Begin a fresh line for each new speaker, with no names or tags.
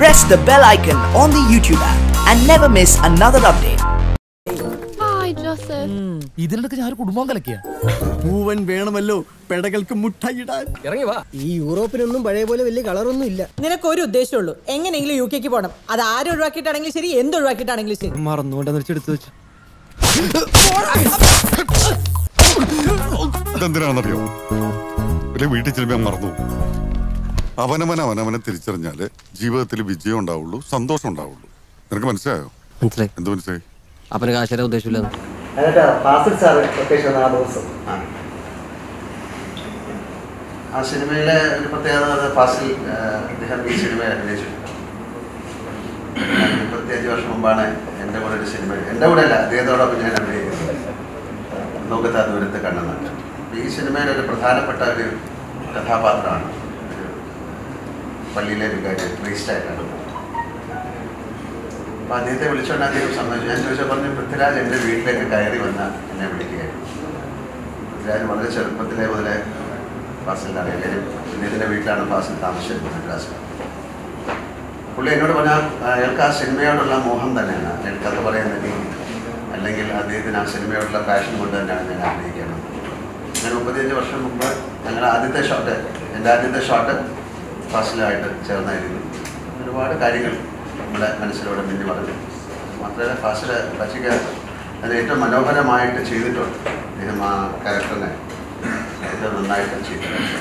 press the bell icon on the YouTube app and never miss another update.
Joseph
ഞാൻ കുടുംബം കലക്കിയ.
പൂവൻ വേണമല്ലോ പെടകൾക്ക് മുട്ടയിടാൻ
ഇറങ്ങി വാ.
ഈ യൂറോപ്പിനൊന്നും പഴയ പോലെ വലിയ കളറൊന്നും ഇല്ല.
നിനക്ക് ഒരു ഉദ്ദേശമുള്ളൂ. എങ്ങനെയെങ്കിലും യു കെക്ക് പോകണം അത് ആരും ഒഴിവാക്കിയിട്ടാണെങ്കിലും ശരി എന്ത് ഒഴിവാക്കിയിട്ടാണെങ്കിലും ശരി.
മറന്നുകൊണ്ട് നിർച്ചെടുത്ത് വെച്ചു.
ഇതെന്തിനാണെന്നറിയോ വീട്ടിൽ ചെല്ലുമ്പോൾ മറന്നു. അവനവൻ അവനവനെ തിരിച്ചറിഞ്ഞാൽ ജീവിതത്തിൽ വിജയം ഉണ്ടാവുള്ളൂ സന്തോഷം ഉണ്ടാവുള്ളൂ. നിനക്ക് മനസ്സിലായോ?
മനസ്സിലായി.
എന്ത് മനസ്സിലായി?
അപ്പന് കാശര ഉദ്ദേശമില്ല.
എന്നിട്ട് ഫാസിൽ ലൊക്കേഷൻ ആ ദിവസം
ആ. സിനിമയിലെ ഒരു പ്രത്യേകത അത് ഫാസിൽ ആ, അദ്ദേഹം ഈ സിനിമയിൽ അഭിനയിച്ചു. മുപ്പത്തിയഞ്ച് വർഷം മുമ്പാണ് എന്റെ കൂടെ ഒരു സിനിമ എന്റെ കൂടെ അല്ല അദ്ദേഹത്തോടൊപ്പം ഞാൻ അഭിനയിക്കുന്നത്. നോക്കത്താ ദൂരത്ത് കണ്ണെന്നാണ്. ഈ സിനിമയിൽ ഒരു പ്രധാനപ്പെട്ട ഒരു കഥാപാത്രമാണ് പള്ളിയിലെ വികാരി പ്രീസ്റ്റായിട്ടാണ് അപ്പോൾ അദ്ദേഹത്തെ വിളിച്ചുകൊണ്ട് അദ്ദേഹം സമ്മതിച്ചു ഞാൻ ചോദിച്ചാൽ പറഞ്ഞു പൃഥ്വിരാജ് എന്റെ വീട്ടിലേക്ക് കയറി വന്ന എന്നെ വിളിക്കുകയായിരുന്നു. പൃഥ്വിരാജ് വളരെ ചെറുപ്പത്തിലെ മുതലേ ഫാസിലിന്റെ അറിയാം പുണ്യത്തിന്റെ വീട്ടിലാണ് ഫാസിൽ താമസിച്ചത് മദ്രാസിൽ പുള്ളി എന്നോട് പറഞ്ഞാൽ അയാൾക്ക് ആ സിനിമയോടുള്ള മോഹം തന്നെയാണ്. അയാൾ കഥ പറയാൻ തന്നെ അല്ലെങ്കിൽ അദ്ദേഹത്തിന് ആ സിനിമയോടുള്ള പാഷൻ കൊണ്ട് തന്നെയാണ് ഞാൻ ആഗ്രഹിക്കുന്നത്. ഞാൻ മുപ്പത്തിയഞ്ച് വർഷം മുമ്പ് ഞങ്ങളുടെ ആദ്യത്തെ ഷോട്ട് എന്റെ ആദ്യത്തെ ഷോട്ട് ഫാസിലുമായിട്ട് ചേർന്നായിരുന്നു. ഒരുപാട് കാര്യങ്ങൾ നമ്മുടെ മനസ്സിലൂടെ മിന്നി വളരും മാത്രമല്ല ഫാസിൽ ബച്ചിക്ക് അത് ഏറ്റവും മനോഹരമായിട്ട് ചെയ്തിട്ടുണ്ട്. അദ്ദേഹം ആ ക്യാരക്ടറിനെ ഏറ്റവും നന്നായിട്ട് ചെയ്തിട്ടുണ്ട്.